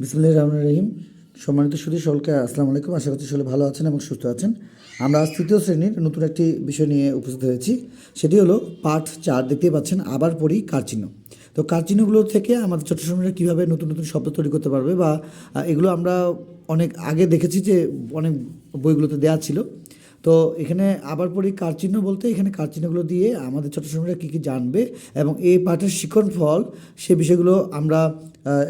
বিসমুল্লাহ রহমান রহিম। সম্মানিত সুদী সকলকে আসসালামু আলাইকুম। আশা করছি সকলে ভালো আছেন এবং সুস্থ আছেন। আমরা আজ তৃতীয় শ্রেণির নতুন একটি বিষয় নিয়ে উপস্থিত হয়েছি। সেটি হলো পাঠ চার। দেখতে পাচ্ছেন, আবার পড়ি কারচিহ্ন তো কারচিহ্নগুলো থেকে আমাদের ছোটো সময়রা কীভাবে নতুন নতুন শব্দ তৈরি করতে পারবে বা এগুলো আমরা অনেক আগে দেখেছি যে অনেক বইগুলোতে দেওয়া ছিল। তো এখানে আবার পড়ি কার চিহ্ন বলতে, এখানে কার চিহ্নগুলো দিয়ে আমাদের ছোট সময়রা কী কী জানবে এবং এই পাঠের শিক্ষণ ফল, সে বিষয়গুলো আমরা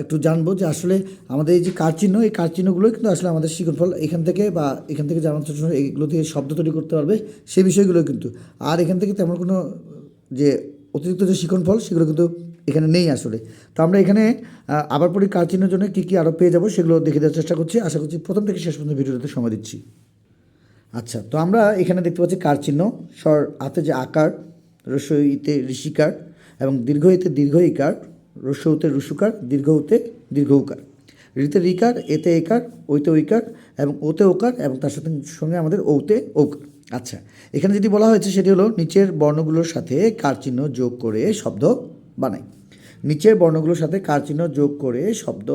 একটু জানব যে আসলে আমাদের এই যে কার চিহ্ন, এই কার চিহ্নগুলোই কিন্তু আসলে আমাদের শিক্ষণ ফল এখান থেকে বা এখান থেকে ছোট সময় এগুলো থেকে শব্দ তৈরি করতে পারবে, সে বিষয়গুলো কিন্তু। আর এখান থেকে তেমন কোনো যে অতিরিক্ত যে শিক্ষণ ফল, সেগুলো কিন্তু এখানে নেই আসলে। তো আমরা এখানে আবার পড়ি কার চিহ্নের জন্য কী কী আরও পেয়ে যাব সেগুলো দেখে দেওয়ার চেষ্টা করছি। আশা করছি প্রথম থেকে শেষ পর্যন্ত ভিডিওতে সময় দিচ্ছি। আচ্ছা তো আমরা এখানে দেখতে পাচ্ছি কার চিহ্ন? স্বর হাতে যে আকার, রসইতে ঋষিকার এবং দীর্ঘ ইতে দীর্ঘ ইকার রসৌতে রুসুকার দীর্ঘ উতে দীর্ঘ উকার ঋতে রিকার এতে একার ওইতে ঐকার এবং ওতে ওকার এবং তার সাথে সঙ্গে আমাদের ঔতে ঔকার আচ্ছা এখানে যেটি বলা হয়েছে সেটি হলো নিচের বর্ণগুলোর সাথে কার চিহ্ন যোগ করে শব্দ বানাই নিচের বর্ণগুলোর সাথে কার চিহ্ন যোগ করে শব্দ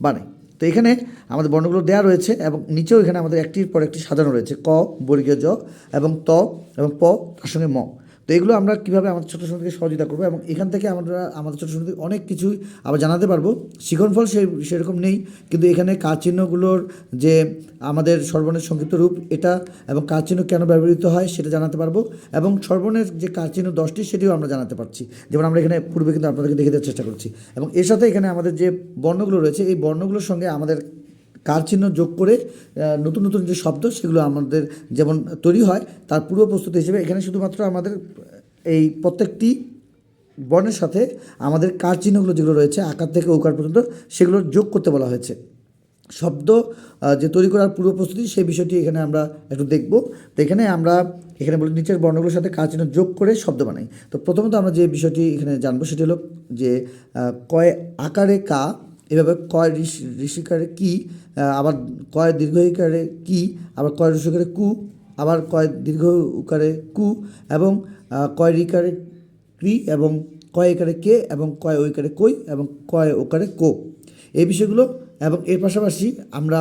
বানাই তো এখানে আমাদের বর্ণগুলো দেওয়া রয়েছে এবং নিচেও এখানে আমাদের একটির পর একটি সাজানো রয়েছে ক, বর্গীয় জ এবং ত এবং প, তার সঙ্গে ম। তো এগুলো আমরা কীভাবে আমাদের ছোটো থেকে সহযোগিতা করব এবং এখান থেকে আমরা আমাদের ছোটো থেকে অনেক কিছুই আবার জানাতে পারব। শিখনফল সে সেরকম নেই, কিন্তু এখানে চিহ্নগুলোর যে আমাদের সর্বনের সংক্ষিপ্ত রূপ এটা এবং চিহ্ন কেন ব্যবহৃত হয় সেটা জানাতে পারব এবং সর্বনের যে চিহ্ন দশটি সেটিও আমরা জানাতে পারছি। যেমন আমরা এখানে পূর্বে কিন্তু আপনাদেরকে দেখে দেওয়ার চেষ্টা করছি। এবং এর সাথে এখানে আমাদের যে বর্ণগুলো রয়েছে, এই বর্ণগুলোর সঙ্গে আমাদের কার চিহ্ন যোগ করে নতুন নতুন যে শব্দ, সেগুলো আমাদের যেমন তৈরি হয়, তার পূর্ব প্রস্তুতি হিসেবে এখানে শুধুমাত্র আমাদের এই প্রত্যেকটি বর্ণের সাথে আমাদের কার চিহ্নগুলো যেগুলো রয়েছে, আকার থেকে ওকার পর্যন্ত, সেগুলো যোগ করতে বলা হয়েছে। শব্দ যে তৈরি করার পূর্ব প্রস্তুতি, সেই বিষয়টি এখানে আমরা একটু দেখব। তো এখানে আমরা, এখানে বলি নিচের বর্ণগুলোর সাথে কার চিহ্ন যোগ করে শব্দ বানাই। তো প্রথমত আমরা যে বিষয়টি এখানে জানব, সেটি হলো যে কয় আকারে কা এভাবে কয় ঋষি, ঋষিকারে কি আবার কয় দীর্ঘ ইকারে কি, আবার কয় ঋষিকারে কু, আবার কয় দীর্ঘ উকারে কু এবং কয় রিকারে ক্রি এবং কয় একারে কে এবং কয় ঐকারে কই এবং কয় ওকারে কো। এই বিষয়গুলো এবং এর পাশাপাশি আমরা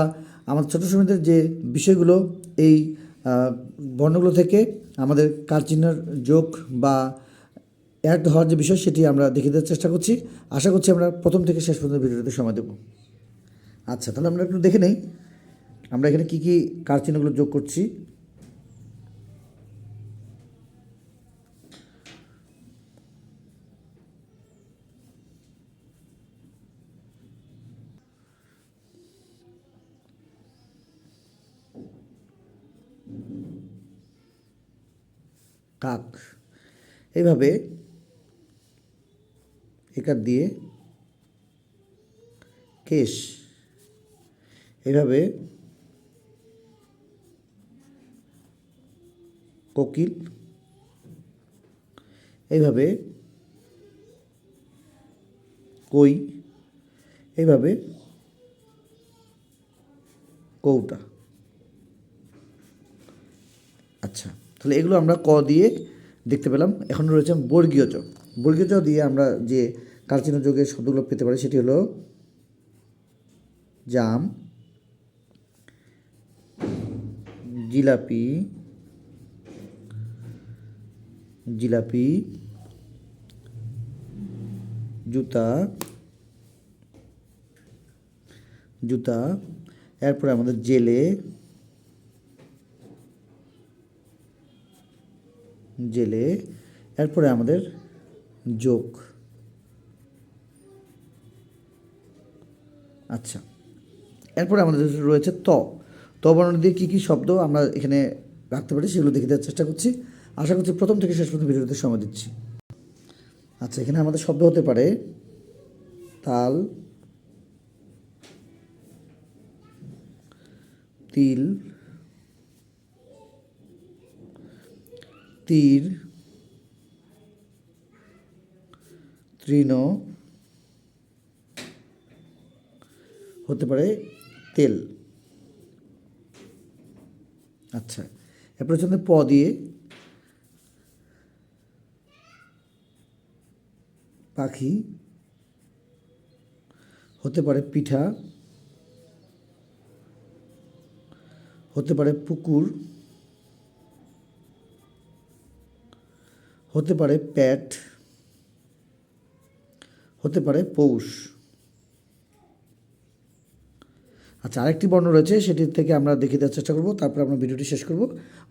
আমার ছোটো সময়দের যে বিষয়গুলো, এই বর্ণগুলো থেকে আমাদের কার চিহ্নের যোগ বা অ্যাড হওয়ার যে বিষয় সেটি আমরা দেখে দেওয়ার চেষ্টা করছি। আশা করছি আমরা প্রথম থেকে শেষ পর্যন্ত ভিডিওতে সময় দেব। আচ্ছা তাহলে আমরা একটু দেখে নেই। আমরা এখানে কী কী কার চিহ্নগুলো যোগ করছি? কাক। এইভাবে একার দিয়ে কেশ। এভাবে কোকিল এইভাবে কই এইভাবে কৌটা আচ্ছা তাহলে এগুলো আমরা ক দিয়ে দেখতে পেলাম। এখন রয়েছে বর্গীয় চ বর্গীয় চ দিয়ে আমরা যে কারচিহ্ন যোগের শব্দগুলো পেতে পারি, সেটি হলো জাম, জিলাপি জিলাপি, জুতা জুতা, এরপরে আমাদের জেলে জেলে, এরপরে আমাদের যোগ। আচ্ছা এরপরে আমাদের রয়েছে ত। ত বর্ণ দিয়ে কী কী শব্দ আমরা এখানে রাখতে পারি সেগুলো দেখে দেওয়ার চেষ্টা করছি। আশা করছি প্রথম থেকে শেষ পর্যন্ত ভিডিওতে সময় দিচ্ছি। আচ্ছা এখানে আমাদের শব্দ হতে পারে তাল, তিল, তীর তৃণ হতে পারে তেল। আচ্ছা এরপর হচ্ছে প দিয়ে পাখি হতে পারে পিঠা, হতে পারে পুকুর, হতে পারে প্যাট। হতে পারে পৌষ। আচ্ছা আরেকটি বর্ণ রয়েছে, সেটি থেকে আমরা দেখে দেওয়ার চেষ্টা করব, তারপর আমরা ভিডিওটি শেষ করব।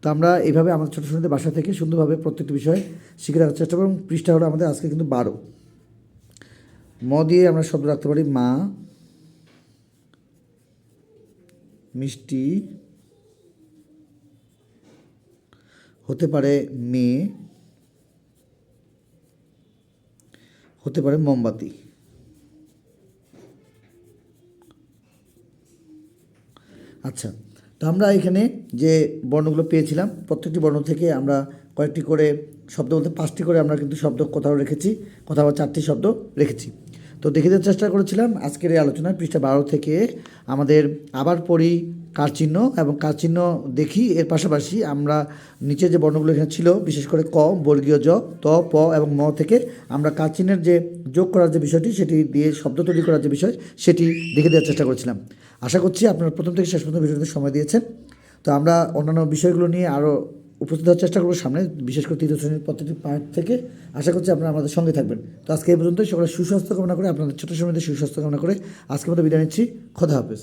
তো আমরা এইভাবে আমাদের ছোটো ছোটোদের বাসা থেকে সুন্দরভাবে প্রত্যেকটি বিষয় শিখে রাখার চেষ্টা করব পৃষ্ঠা হলো আমাদের আজকে কিন্তু বারো। ম দিয়ে আমরা শব্দ রাখতে পারি, মা, মিষ্টি, হতে পারে মেয়ে হতে পারে মোমবাতি। আচ্ছা তো আমরা এখানে যে বর্ণগুলো পেয়েছিলাম, প্রত্যেকটি বর্ণ থেকে আমরা কয়েকটি করে শব্দ বলতে, পাঁচটি করে আমরা কিন্তু শব্দ কোথাও রেখেছি, কোথাও চারটি শব্দ রেখেছি। তো দেখে দেওয়ার চেষ্টা করেছিলাম, আজকের এই আলোচনায় পৃষ্ঠা বারো থেকে আমাদের আবার পড়ি কার চিহ্ন এবং কার চিহ্ন দেখি, এর পাশাপাশি আমরা নিচে যে বর্ণগুলো এখানে ছিল, বিশেষ করে ক, বর্গীয় জ, ত, প এবং ম থেকে আমরা কার চিহ্নের যে যোগ করার যে বিষয়টি, সেটি দিয়ে শব্দ তৈরি করার যে বিষয়, সেটি দেখে দেওয়ার চেষ্টা করেছিলাম। আশা করছি আপনারা প্রথম থেকে শেষ পর্যন্ত ভিডিওতে সময় দিয়েছেন। তো আমরা অন্যান্য বিষয়গুলো নিয়ে আরও উপস্থিত হওয়ার চেষ্টা করব সামনে, বিশেষ করে তৃতীয় শ্রেণির প্রত্যেকটি পার্ট থেকে। আশা করছি আপনারা আমাদের সঙ্গে থাকবেন। তো আজকে এই পর্যন্তই। সকলে সুস্বাস্থ্য কামনা করে, আপনাদের ছোটো সময়তে সুস্বাস্থ্য কামনা করে আজকে মতো বিদায় নিচ্ছি। খোদা হাফেজ।